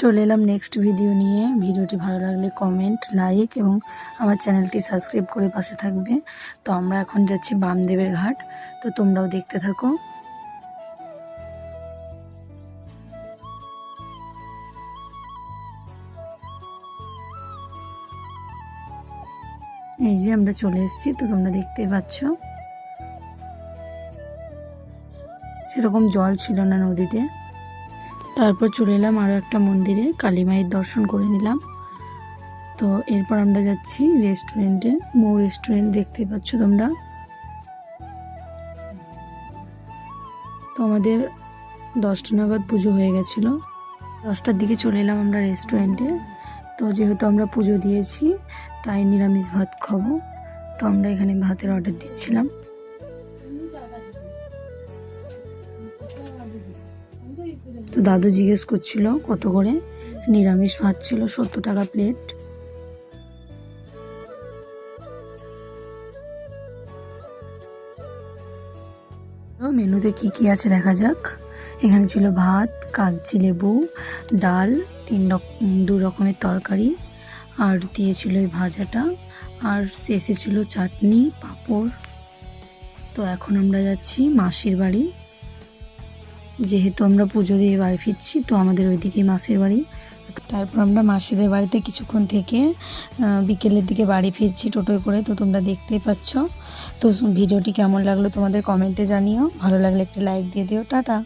চলে এলাম next video নিয়ে। ভিডিওটি ভালো লাগলে কমেন্ট লাইক এবং আমার চ্যানেলটি সাবস্ক্রাইব করে পাশে থাকবে। তো আমরা এখন যাচ্ছি বামদেবের ঘাট। তো তোমরাও দেখতে থাকো। এই যে আমরা চলে এসেছি, তো তোমরা দেখতেই পাচ্ছ। সেরকম জল ছিল না নদীতে। তারপর চলে এলাম আরও একটা মন্দিরে, কালী মায়ের দর্শন করে নিলাম। তো এরপর আমরা যাচ্ছি রেস্টুরেন্টে মৌ রেস্টুরেন্ট দেখতেই পাচ্ছ তোমরা। তো আমাদের দশটা নাগাদ পুজো হয়ে গেছিল। দশটার দিকে চলে এলাম আমরা রেস্টুরেন্টে তো যেহেতু আমরা পুজো দিয়েছি, তাই নিরামিষ ভাত খাব। তো আমরা এখানে ভাতের অর্ডার দিচ্ছিলাম। তো দাদু জিজ্ঞেস করছিল, কত করে? নিরামিষ ভাত ছিল সত্তর টাকা প্লেট মেনুতে কি কি আছে দেখা যাক। এখানে ছিল ভাত, কাগজি লেবু, ডাল, তিন রকম দু রকমের তরকারি, আর দিয়েছিল এই ভাজাটা। আর শেষে ছিল চাটনি, পাঁপড়। তো এখন আমরা যাচ্ছি মাসির বাড়ি। যেহেতু আমরা পুজো দিয়ে বাড়ি ফিরছি, তো আমাদের ওইদিকেই মাসির বাড়ি। তারপর আমরা মাসিদের বাড়িতে কিছুক্ষণ থেকে বিকেলের দিকে বাড়ি ফিরছি টোটোয় করে, তো তোমরা দেখতেই পাচ্ছ। তো ভিডিওটি কেমন লাগল তোমাদের কমেন্টে জানিও। ভালো লাগলে একটা লাইক দিয়ে দিও। টাটা!